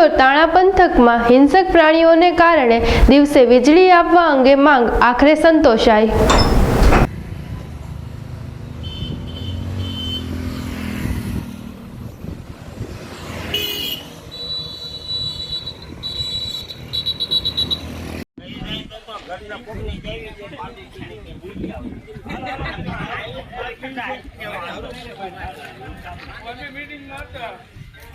સિયોર તાણા પંથકમાં હિંસક પ્રાણીઓને કારણે દિવસે વીજળી આપવા અંગે માંગ આખરે સંતોષાઈ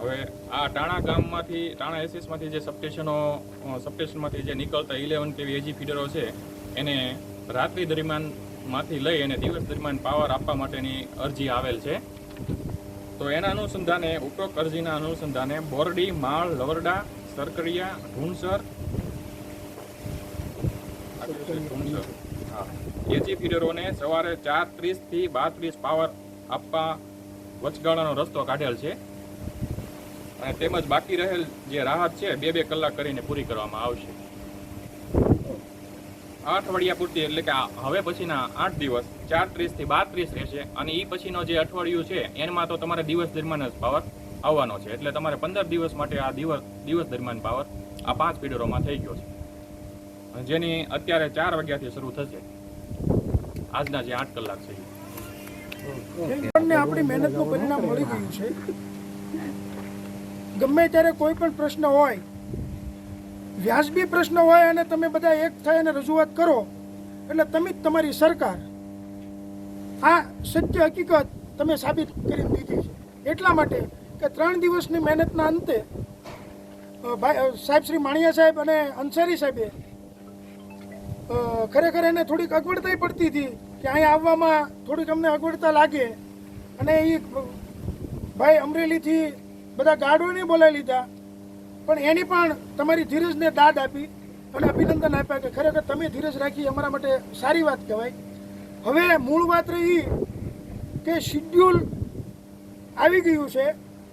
હવે આ ટાણા ગામમાંથી, ટાણા એસએસમાંથી જે સબસ્ટેશનો સબસ્ટેશનમાંથી જે નીકળતા ઇલેવન કેવી એજી ફીડરો છે, એને રાત્રિ દરમિયાનમાંથી લઈ અને દિવસ દરમિયાન પાવર આપવા માટેની અરજી આવેલ છે. તો એના અનુસંધાને, ઉપરોક્ત અરજીના અનુસંધાને બોરડી, માળ, લવરડા, સરકડિયા ઢુંસર એજી ફીડરોને સવારે ચાર ત્રીસથી બાર ત્રીસ પાવર આપવા વચગાળાનો રસ્તો કાઢેલ છે. અને તેમજ બાકી રહેલ જે રાહત છે, બે બે કલાક કરીને પૂરી કરવામાં આવશે. આ અઠવાડિયા પૂરતી એટલે કે હવે પછીના આઠ દિવસ, ચાર ત્રીસથી બાર ત્રીસ રહેશે. અને એ પછીનો જે અઠવાડિયું છે એમાં તો તમારે દિવસ દરમિયાન જ પાવર આવવાનો છે. એટલે તમારે પંદર દિવસ માટે આ દિવસ દિવસ દરમિયાન પાવર આ પાંચ ફીડરોમાં થઈ ગયો છે. જેની અત્યારે ચાર વાગ્યાથી શરૂ થશે. આજના જે આઠ કલાક છે આપણી મહેનતનું પરિણામ મળી ગયું છે? ગમે ત્યારે કોઈ પણ પ્રશ્ન હોય, વ્યાજબી પ્રશ્ન હોય અને તમે બધા એક થઈ અને રજૂઆત કરો, એટલે તમે જ તમારી સરકાર. આ સત્ય હકીકત તમે સાબિત કરી દીધી છે. એટલા માટે કે ત્રણ દિવસની મહેનતના અંતે સાહેબ શ્રી માણિયા સાહેબ અને અંસારી સાહેબે ખરેખર એને થોડીક અગવડતા પડતી હતી કે અહીંયા આવવામાં થોડીક અમને અગવડતા લાગે. અને એ, ભાઈ, અમરેલીથી બધા ગાર્ડોને બોલાવી લીધા. પણ એની પણ તમારી ધીરજને દાદ આપી અને અભિનંદન આપ્યા કે ખરેખર તમે ધીરજ રાખી અમારા માટે સારી વાત કહેવાય. હવે મૂળ વાત રહી કે શિડ્યુલ આવી ગયું છે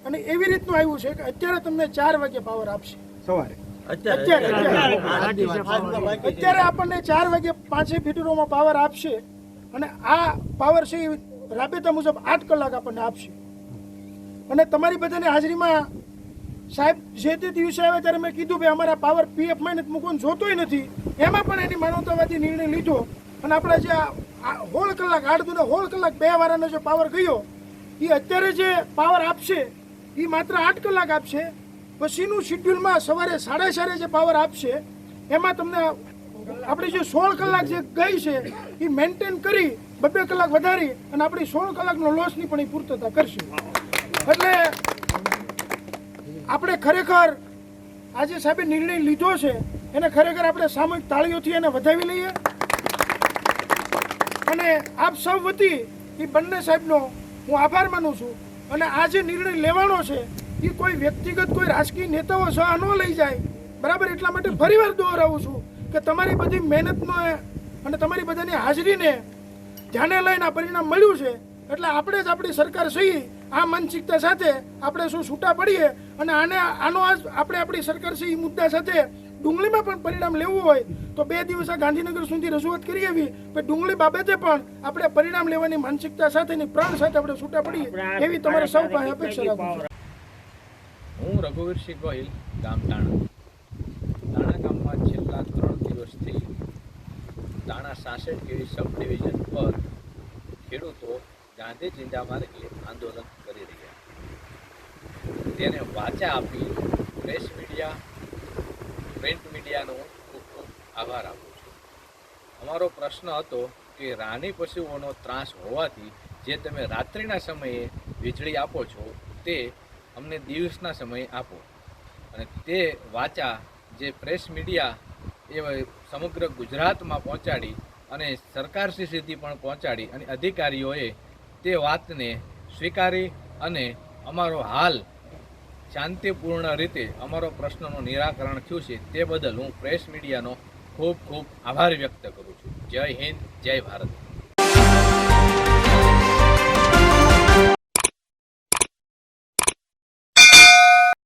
અને એવી રીતનું આવ્યું છે કે અત્યારે તમને ચાર વાગે પાવર આપશે. સવારે. અત્યારે. આપણને ચાર વાગે પાંચે ફીટરોમાં પાવર આપશે અને આ પાવર છે એ રાબેતા મુજબ આઠ કલાક આપણને આપશે. અને તમારી બધાની હાજરીમાં સાહેબ, જે તે દિવસે આવ્યા ત્યારે મેં કીધું કે અમારા પાવર પીએફ માઇનસ મૂકવાનું, જોતોય નથી. એમાં પણ એની માનવતાવાદી નિર્ણય લીધો. અને આપણા જે હોળ કલાક આઠ દુને હોળ કલાક બે વાળાનો જે પાવર ગયો એ અત્યારે જે પાવર આપશે એ માત્ર આઠ કલાક આપશે. પછીનું શિડ્યુલમાં સવારે સાડા ચારે જે પાવર આપશે, એમાં તમને આપણી જે સોળ કલાક જે ગઈ છે એ મેન્ટેન કરી, બબે કલાક વધારી અને આપણી સોળ કલાકનો લોસની પણ એ પૂર્તતા કરશે. એટલે આપણે ખરેખર આજે સાહેબે નિર્ણય લીધો છે, એને ખરેખર આપણે સામૂહિક તાળીઓથી એને વધાવી લઈએ. અને આપ સૌ વતી એ બંને સાહેબનો હું આભાર માનું છું. અને આ જે નિર્ણય લેવાનો છે એ કોઈ વ્યક્તિગત, કોઈ રાજકીય નેતાઓ સહ ન લઈ જાય. બરાબર? એટલા માટે ફરીવાર દોહરાવું છું. કે તમારી બધી મહેનતનો અને તમારી બધાની હાજરીને ધ્યાને લઈને આ પરિણામ મળ્યું છે એટલે આપણે જ આપણી સરકાર સહી આ માનસિકતા સાથે આપણે શું છૂટા પડીએ અને આને આનો આજ આપણે આપણી સરકાર સહી મુદ્દા સાથે ડુંગળીમાં પણ પરિણામ લેવું હોય તો બે દિવસ આ ગાંધીનગર સુધી રજૂઆત કરી આવી કે ડુંગળી બાબતે પણ આપણે પરિણામ લેવાની માનસિકતા સાથેની પ્રાણ સાથે આપણે છૂટા પડીએ એવી તમારે સૌ પાસે અપેક્ષા રાખું હું રઘુવીરસિંહ ગોહિલ ગામ તાણા. તાણા ગામમાં છેલ્લા ત્રણ દિવસથી તાણા સાસઠ કેવી સબ ડિવિઝન પર ખેડૂતો ગાંધી ચિંતા માર્ગે આંદોલન કરી રહ્યા તેને વાચા આપી પ્રેસ મીડિયા પ્રિન્ટ મીડિયાનો ખૂબ ખૂબ આભાર આપું છું. અમારો પ્રશ્ન હતો કે રાની પશુઓનો ત્રાસ હોવાથી જે તમે રાત્રિના સમયે વીજળી આપો છો, તે અમને દિવસના સમયે આપો. અને તે વાચા જે પ્રેસ મીડિયા એ સમગ્ર ગુજરાતમાં પહોંચાડી અને સરકારશ્રી સુધી પણ પહોંચાડી અને અધિકારીઓએ તે વાતને સ્વીકારી અને અમારો હાલ શાંતિપૂર્ણ રીતે અમારો પ્રશ્નનું નિરાકરણ થયું છે તે બદલ હું પ્રેસ મીડિયાનો ખૂબ ખૂબ આભાર વ્યક્ત કરું છું. જય હિન્દ, જય ભારત.